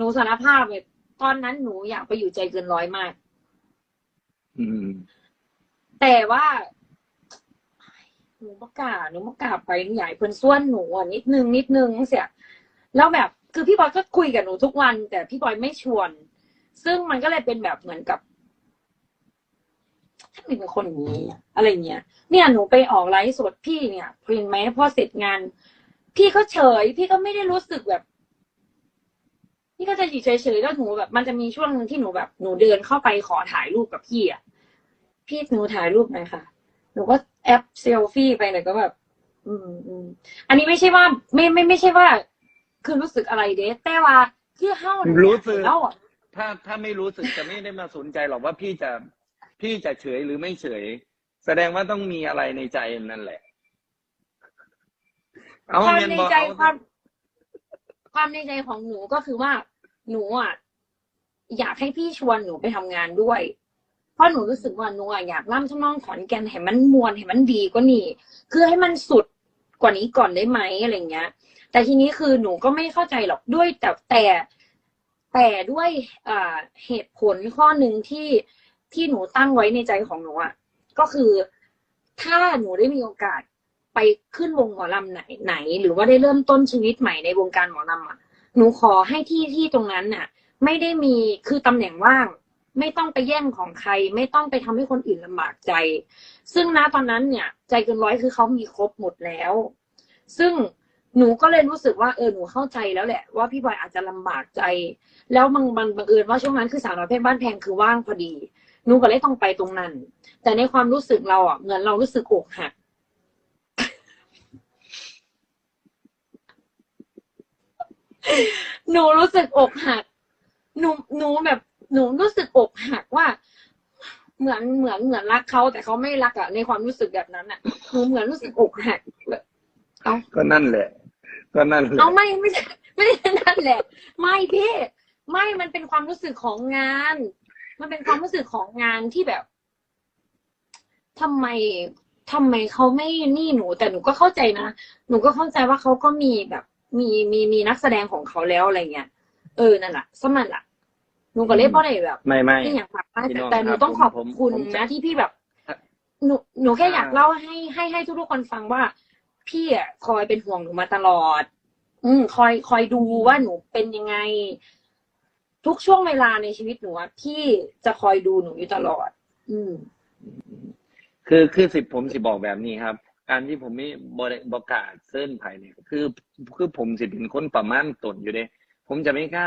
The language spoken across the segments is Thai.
หนูสารภาพเลยตอนนั้นหนูอยากไปอยู่ใจเกินร้อยมาก อืม แต่ว่า หนูประกล้าศหนูประกล้าศไปหนูใหญ่เพิ่นส่วนหนูอะนิดนึงนิดนึงเสียแล้วแบบคือพี่บอยก็คุยกับหนูทุกวัน แต่พี่บอยไม่ชวน ซึ่งมันก็เลยเป็นแบบเหมือนกับถ้าเป็นคนอย่างนี้อะอะไรเงี้ย เนี่ยหนูไปออกไลฟ์สดพี่เนี่ยเห็นไหมพอเสร็จงาน พี่ก็เฉย พี่ก็ไม่ได้รู้สึกแบบ พี่ก็จะอยู่เฉยๆแล้วหนูแบบ มันจะมีช่วงหนึงที่หนูแบบหนูเดินเข้าไปขอถ่ายรูปกับพี่อะพี่หนูถ่ายรูปหน่อยค่ะ หนูก็แอปเซลฟี่ไปหน่อยก็แบบ อืมอืมอันนี้ไม่ใช่ว่า ไม่ไม่ไม่ใช่ว่า คือรู้สึกอะไรเด้แต่ว่าคือเฮ้าเนี่ยรู้สึกแล้วอะถ้าถ้าไม่รู้สึกจะไม่ได้มาสนใจหรอกว่าพี่จะพี่จะเฉยหรือไม่เฉย แสดงว่าต้องมีอะไรในใจนั่นแหละ เอาความเมียนในบอกใจเอาความ ความในใจของหนูก็คือว่า หนูอะอยากให้พี่ชวนหนูไปทำงานด้วย เพราะหนูรู้สึกว่าหนูอะอยากล่ำทั้งน้องขอนแก่นให้มันมวนให้มันดีกว่านี้ คือให้มันสุดกว่านี้ก่อนได้ไหมอะไรเงี้ย แต่ทีนี้คือหนูก็ไม่เข้าใจหรอกด้วยแต่แต่แต่ด้วยอ่าเหตุผลข้อหนึ่งที่ที่หนูตั้งไว้ในใจของหนูอะก็คือถ้าหนูได้มีโอกาสไปขึ้นวงหมอลำไหนไหน หรือว่าได้เริ่มต้นชีวิตใหม่ในวงการหมอลำอะ หนูขอให้ที่ที่ตรงนั้นน่ะ ไม่ได้มีคือตำแหน่งว่าง ไม่ต้องไปแย่งของใคร ไม่ต้องไปทำให้คนอื่นลำบากใจ ซึ่งณตอนนั้นเนี่ย ใจเกินร้อยคือเขามีครบหมดแล้ว ซึ่งหนูก็เลยรู้สึกว่าเออหนูเข้าใจแล้วแหละ ว่าพี่บอยอาจจะลำบากใจ แล้วบางบางบังเอิญว่าช่วงนั้นคือสาวน้อยเพชรบ้านแพงคือว่างพอดีหนูก็เลยต้องไปตรงนั้น แต่ในความรู้สึกเราอะเหมือนเรารู้สึกอกหัก หนูรู้สึกอกหัก หนูหนูแบบหนูรู้สึกอกหักว่า เหมือนเหมือนเหมือนรักเขาแต่เขาไม่รักอะในความรู้สึกแบบนั้นอะหนูเหมือนรู้สึกอกหักแบบเอาก็นั่นแหละ ก็นั่นแหละเอาไม่ไม่ใช่ไม่ได้นั่นแหละ ไม่พี่ไม่มันเป็นความรู้สึกของงาน มันเป็นความรู้สึกของงานที่แบบทำไมทำไมเขาไม่นี่หนู แต่หนูก็เข้าใจนะหนูก็เข้าใจว่าเขาก็มีแบบ มีมีมีนักแสดงของเขาแล้วอะไรเงี้ยเออนั่นแหละสมันละหนูก็เลยบ่ได้แบบไม่ไม่ไม่อยากฝากบ้านพี่น้องแต่หนูต้องขครัอบบผมคุณผมจะนะที่พี่แบบครับหนูหนูแค่อยากอ่าเล่าให้ให้ให้ทุกๆคนฟังว่า พี่อะคอยเป็นห่วงหนูมาตลอด อืมคอยคอยดูว่าหนูเป็นยังไง ทุกช่วงเวลาในชีวิตหนูอะพี่จะคอยดูหนูอยู่ตลอด อืม คือคือสิผมสิบอกแบบนี้ครับ การที่ผมไม่บริบกล้าเส้นไผ่เนี่ยคือคือผมสิเป็นคนประมาณตนอยู่เด้ผมจะไม่กล้า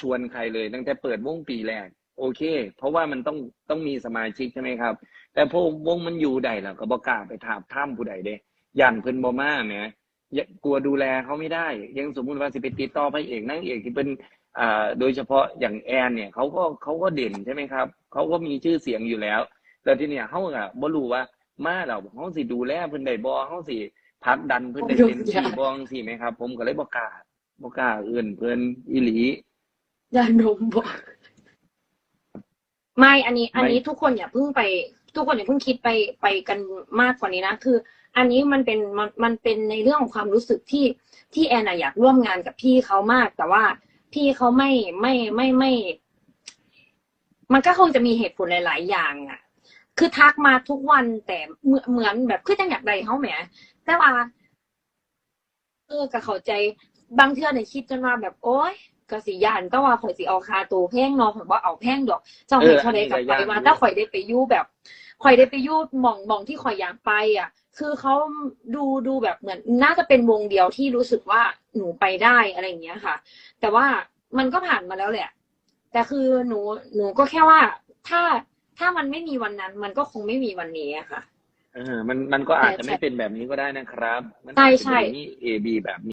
ชวนใครเลยตั้งแต่เปิดวงปีแรกโอเค เพราะว่ามันต้องต้องมีสมาชิกใช่ไหมครับ แต่พอวงมันอยู่ใดล้วก็บกล้าไปถามท่ามผู้ใดเด้ยันเพิ่นบ่มาแหมอย่ากลัวดูแลเขาไม่ได้ ยังสมมุติว่าสิไปติดต่อพระเอกนางเอกที่เป็นอ่าโดยเฉพาะอย่างแอนเนี่ยเขาก็เขาก็เด่นใช่ไหมครับเขาก็มีชื่อเสียงอยู่แล้ว แล้วทีเนี้ยเขาอะบ่รู้ว่า มาแล้วเขาสิดูแลเพิ่นได้บ่เขาสิผลักดันเพิ่นได้เต็มที่บ่จังซี่ไหมครับ ผมก็เลยบ่กล้าบ่กล้าเอื่นเพิ่นอีหลียานมบอกไม่อันนี้ อันนี้ไม่ทุกคนอย่าเพิ่งไป ทุกคนอย่าเพิ่งคิดไปไปกันมากกว่านี้นะคือ อันนี้มันเป็นมันมันเป็นในเรื่องของความรู้สึกที่ที่แอนอะอยากร่วมงานกับพี่เขามาก แต่ว่าพี่เขาไม่ไม่ไม่ไม่ มันก็คงจะมีเหตุผลหลาย ๆ อย่างอะ คือทักมาทุกวันแต่เหมือนแบบคือจังอยากได้เขาแหมแต่ว่าเออก็เข้าใจบางเทื่อเนี่ยคิดจนว่าแบบโอ๊ยก็สิยานก็ว่าข่อยสิเอาคาตัวแพงเนาะข่อยว่าเอาแพงดอกเจ้าเอให้อเท่าใดกับไปก็ยากว่าถ้าข่อยได้ไปยู่แบบข่อยได้ไปยู่มองมองที่ข่อยอยากไป อะ คือเขาดูดูแบบเหมือน น่าจะเป็นวงเดียวที่รู้สึกว่าหนูไปได้อะไรอย่างเงี้ยค่ะ แต่ว่ามันก็ผ่านมาแล้วแหละ แต่คือหนูหนูก็แค่ว่าถ้า ถ้ามันไม่มีวันนั้น มันก็คงไม่มีวันนี้อะค่ะ เออมันมันก็อาจจะใช่ไม่เป็นแบบนี้ก็ได้นะครับ มันใช่อาจจะใช่เป็นอย่างนี้ A B แบบนี้